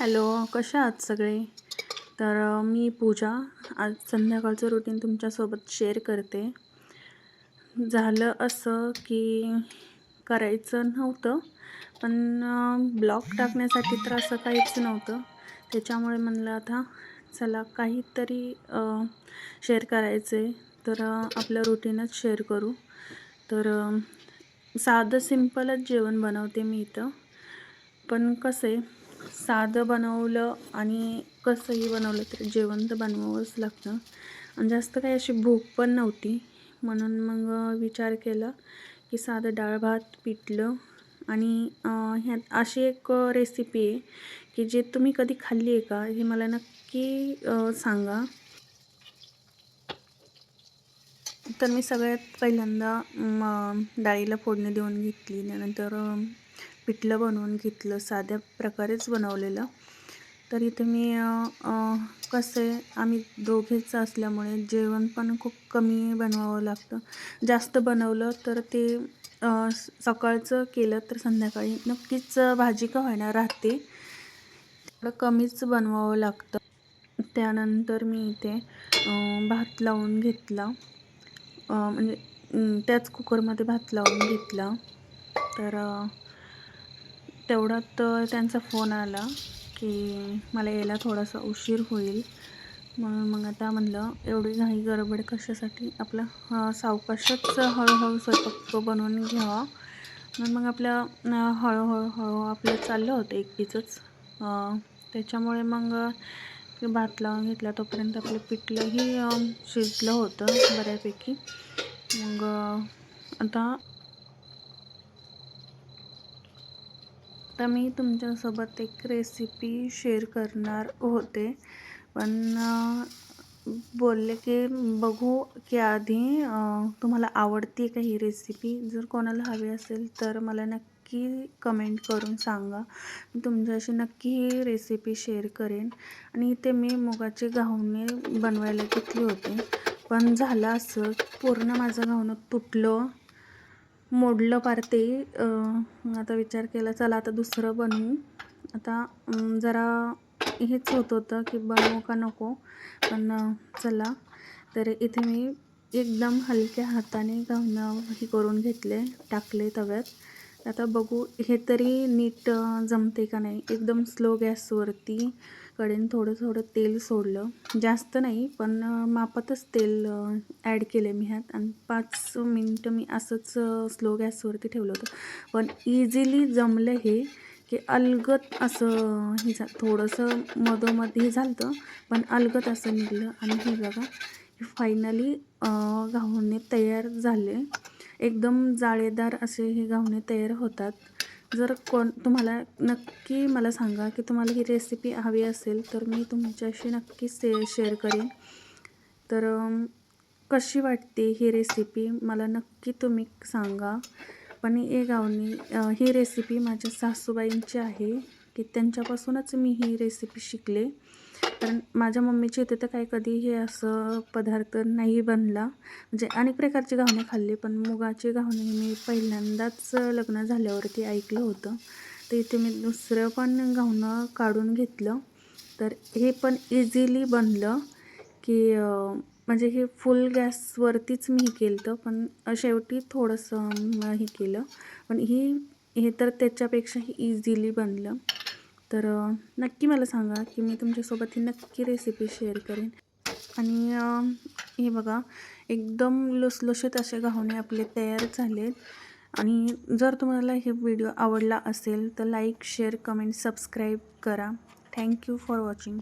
Hello कशा आहात सगळे? तर मी पूजा. आज संध्याकाळचं रुटीन तुमच्यासोबत शेअर करते. झालं असं की करायचं नव्हतं पण ब्लॉग टाकण्यासाठी तर असं काहीच नव्हतं. त्याच्यामुळे म्हणलं आता चला काहीतरी शेअर करायचं आहे तर आपलं रुटीनच शेअर करू. तर साधं सिम्पलच जेवण बनवते मी इथं. पण कसं आहे साधं बनवलं आणि कसंही बनवलं तरी जेवण तर बनवावंच लागतं. आणि जास्त काही अशी भूक पण नव्हती. म्हणून मग विचार केला की साधं डाळ भात पिठलं. आणि ह्यात अशी एक रेसिपी आहे की जे तुम्ही कधी खाल्ली आहे का हे मला नक्की सांगा. तर मी सगळ्यात पहिल्यांदा डाळीला फोडणी देऊन घेतली. त्यानंतर पिठलं बनवून घेतलं. साध्या प्रकारेच बनवलेलं. तर इथे मी कसं आहे आम्ही दोघेच असल्यामुळे जेवण पण खूप कमी बनवावं लागतं. जास्त बनवलं तर ते स- सकाळचं केलं तर संध्याकाळी नक्कीच भाजी का होईना राहते. थोडं कमीच बनवावं लागतं. त्यानंतर मी इथे भात लावून घेतला. म्हणजे त्याच कुकरमध्ये भात लावून घेतला. तर तेवढ्यात त्यांचा फोन आला की मला यायला थोडासा उशीर होईल. म्हणून मग आता म्हणलं एवढी घाई गडबड कशासाठी? आपलं अं, सावकाशच हळूहळू स्वयंपाक बनवून घ्यावा. म्हणून मग आपल्या हळूहळू हळू आपलं चाललं होतं एकटीचंच पीचच. त्याच्यामुळे मग भात लावून घेतला तोपर्यंत आपलं पिठलंही शिजलं होतं बऱ्यापैकी. मग आता आता मी तुमच्यासोबत एक रेसिपी शेअर करणार होते. पण बोलले की बघू की आधी तुम्हाला आवडते का ही रेसिपी जर कोणाला हवी असेल तर मला नक्की कमेंट करून सांगा. मी तुमच्याशी नक्की ही रेसिपी शेअर करेन. आणि इथे मी मुगाचे घावणे बनवायला घेतले होते. पण झालं असं पूर्ण माझं घावणं तुटलं मोडलं पार ते आता विचार केला चला आता दुसरं बनवू. आता जरा हेच होत होतं की बनवू का नको. पण चला. तर इथे मी एकदम हलक्या हाताने घावणं हे करून घेतले टाकले तव्यात. आता बघू हे तरी नीट जमते का नाही? एकदम स्लो गॅसवरती कडेन थोडं थोडं तेल सोडलं. जास्त नाही पण मापातच तेल ॲड केले मी ह्यात. आणि पाच मिनटं मी असंच स्लो गॅसवरती ठेवलं होतं. पण इझिली जमलं हे. की अलगत असं हे झा थोडंसं मधोमध हे झालं पण अलगत असं निघलं. आणि हे बघा हे फायनली घावणे तयार झाले. एकदम जाळेदार असे हे घावणे तयार होतात. जर कोण तुम्हाला नक्की मला सांगा की तुम्हाला ही रेसिपी हवी असेल तर मी तुमच्याशी नक्की से शेअर करेन. तर कशी वाटते ही रेसिपी मला नक्की तुम्ही सांगा. पण हे गावणी ही रेसिपी माझ्या सासूबाईंची आहे की त्यांच्यापासूनच मी ही रेसिपी शिकले. कारण माझ्या मम्मीची इथे तर काही कधी हे असं पदार्थ नाही बनला. म्हणजे अनेक प्रकारचे घावणे खाल्ले पण मुगाचे घावणे मी पहिल्यांदाच लग्न झाल्यावरती ऐकलं होतं. तर इथे मी दुसरं पण घावणं काढून घेतलं. तर हे पण इझिली बनलं की म्हणजे हे फुल गॅसवरतीच मी हे केलं होतं पण शेवटी थोडंसं हे केलं. पण ही हे तर त्याच्यापेक्षाही इझिली बनलं. तर नक्की मला सांगा की मी तुमच्यासोबत ही नक्की रेसिपी शेअर करेन. आणि हे बघा एकदम लुसलुशीत असे घावणे आपले तयार झालेत. आणि जर तुम्हाला हे व्हिडिओ आवडला असेल तर लाईक शेअर कमेंट सबस्क्राईब करा. Thank you for watching